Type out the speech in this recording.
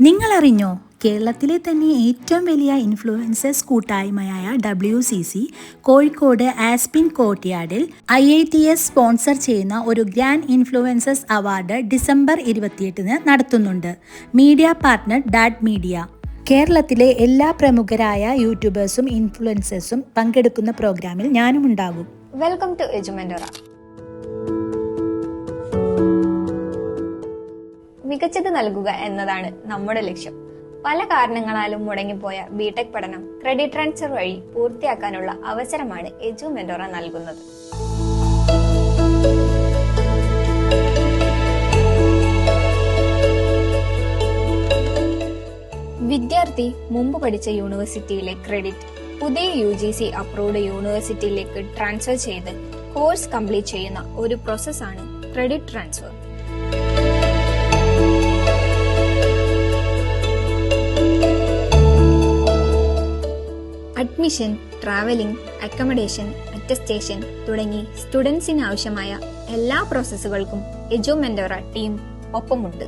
നിങ്ങൾ അറിഞ്ഞോ കേരളത്തിലെ തന്നെ ഏറ്റവും വലിയ ഇൻഫ്ലുവൻസേഴ്സ് കൂട്ടായ്മയായ W C C Kozhikode Aspin കോർട്ട്യാർഡിൽ I I T S sponsor ചെയ്യുന്ന ഒരു ഗ്രാൻഡ് ഇൻഫ്ലുവൻസേഴ്സ് അവാർഡ് ഡിസംബർ ഇരുപത്തിയെട്ടിന് നടത്തുന്നുണ്ട്. Media partner dad media. കേരളത്തിലെ എല്ലാ പ്രമുഖരായ യൂട്യൂബേഴ്സും ഇൻഫ്ലുവൻസേഴ്സും പങ്കെടുക്കുന്ന പ്രോഗ്രാമിൽ ഞാനും ഉണ്ടാകും വെൽക്കം ടു എജുമെന്റോറ. മികച്ചത് നൽകുക എന്നതാണ് നമ്മുടെ ലക്ഷ്യം. പല കാരണങ്ങളാലും മുടങ്ങിപ്പോയ ബിടെക് പഠനം ക്രെഡിറ്റ് ട്രാൻസ്ഫർ വഴി പൂർത്തിയാക്കാനുള്ള അവസരമാണ് എജു മെന്റോറ നൽകുന്നത്. വിദ്യാർത്ഥി മുമ്പ് പഠിച്ച യൂണിവേഴ്സിറ്റിയിലെ ക്രെഡിറ്റ് പുതിയ യു ജി സി അപ്രൂവ്ഡ് യൂണിവേഴ്സിറ്റിയിലേക്ക് ട്രാൻസ്ഫർ ചെയ്ത് കോഴ്സ് കംപ്ലീറ്റ് ചെയ്യുന്ന ഒരു പ്രോസസ്സാണ് credit transfer admission travelling accommodation attestation തുടങ്ങി സ്റ്റുഡൻസിന് ആവശ്യമായ എല്ലാ പ്രോസസ്സുകൾക്കും എജോ മെന്റോറ ടീം ഒപ്പമുണ്ട്.